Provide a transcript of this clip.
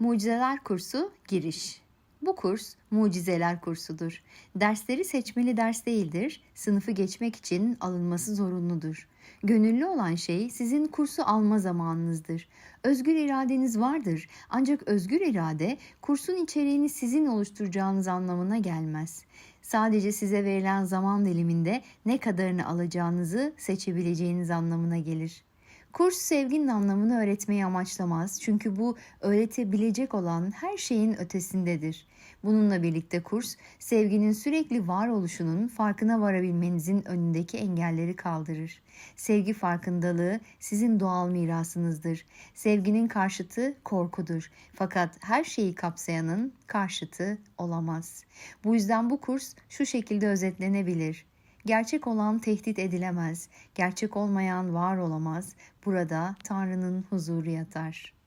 Mucizeler Kursu Giriş Bu kurs mucizeler kursudur. Dersleri seçmeli ders değildir. Sınıfı geçmek için alınması zorunludur. Gönüllü olan şey sizin kursu alma zamanınızdır. Özgür iradeniz vardır. Ancak özgür irade kursun içeriğini sizin oluşturacağınız anlamına gelmez. Sadece size verilen zaman diliminde ne kadarını alacağınızı seçebileceğiniz anlamına gelir. Kurs sevginin anlamını öğretmeyi amaçlamaz çünkü bu öğretebilecek olan her şeyin ötesindedir. Bununla birlikte kurs sevginin sürekli varoluşunun farkına varabilmenizin önündeki engelleri kaldırır. Sevgi farkındalığı sizin doğal mirasınızdır. Sevginin karşıtı korkudur. Fakat her şeyi kapsayanın karşıtı olamaz. Bu yüzden bu kurs şu şekilde özetlenebilir. Gerçek olan tehdit edilemez, gerçek olmayan var olamaz. Burada Tanrı'nın huzuru yatar.